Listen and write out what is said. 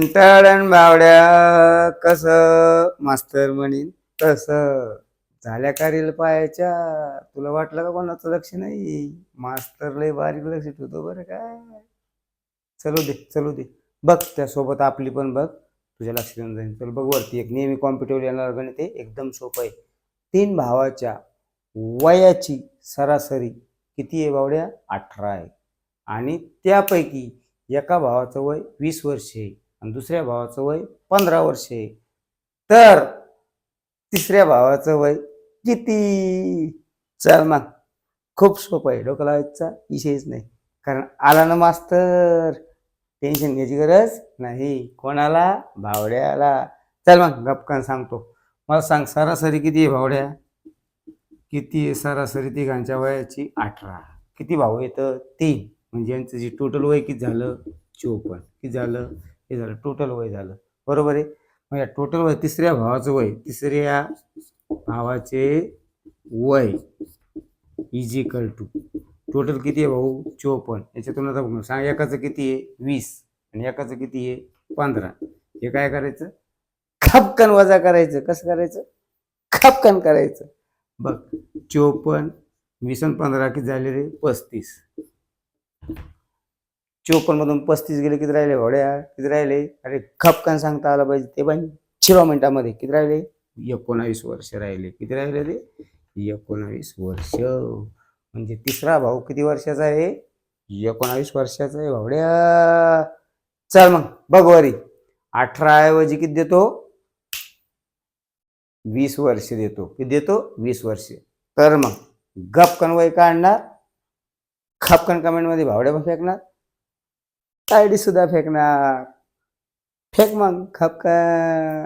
कंटाळण बावड्या कस? मास्तर म्हणीन तस. झाल्या कारील पायाच्या तुला वाटलं का कोणाचं लक्ष नाही? मास्तर लय बारीक लक्ष ठेवतो बरं काय चलू दे चलू दे. बघ त्यासोबत आपली पण बघ. तुझ्या लक्ष देऊन जाईल. चल बघ वरती एक नेहमी कॉम्पिटिव्ह येणार गणित आहे. एकदम सोपं आहे. तीन भावाच्या वयाची सरासरी किती आहे बावड्या? अठरा आहे. आणि त्यापैकी एका भावाचं वय वीस वर्ष आहे. आणि दुसऱ्या भावाचं वय पंधरा वर्ष आहे. तर तिसऱ्या भावाचं वय किती? चल मग. खूप सोपं आहे. डोकं लावायचा विषयच नाही. कारण आला ना मास्तर. टेन्शन घ्यायची गरज नाही. कोणाला? भावड्याला. चल मग गपकान सांगतो. मला सांग सरासरी किती आहे भावड्या? किती आहे सरासरी तिघांच्या वयाची? अठरा. किती भाऊ येतं? तीन. म्हणजे यांचं जे टोटल वय किती झालं? चोपन्न. किती झालं? हे झालं टोटल वय झालं. बरोबर आहे? मग या टोटल वय तिसऱ्या भावाचं वय तिसऱ्या भावाचे वय इजिकल टू टोटल किती आहे भाऊ? चोपन्न. याच्यातून आता बघ, सांग एकाचं किती आहे? वीस. आणि एकाचं किती आहे? पंधरा. हे काय करायचं? खपकन वजा करायचं. कसं करायचं? खपकन करायचं. बघ चोपन्न वीस आणि पंधरा किती झाले रे? पस्तीस. चोपन्नमधून पस्तीस गेले किती राहिले? होड्या. किती राहिले? अरे खपकन सांगता आलं पाहिजे. ते पण झिरो मिनिटामध्ये. किती राहिले? एकोणावीस वर्ष राहिले. किती राहिले रे एकोणावीस वर्ष. म्हणजे तिसरा भाऊ किती वर्षाचा आहे? एकोणावीस वर्षाचा आहे भावड्या चल मग भगवारी अठरा ऐवजी किती देतो? वीस वर्ष देतो. किती देतो? वीस वर्ष. तर मग गपकन वय काढणार. खपकन कमेंटमध्ये भावड्या फेकणार आयडी सुद्धा फेकणार. फेक मग खपकन.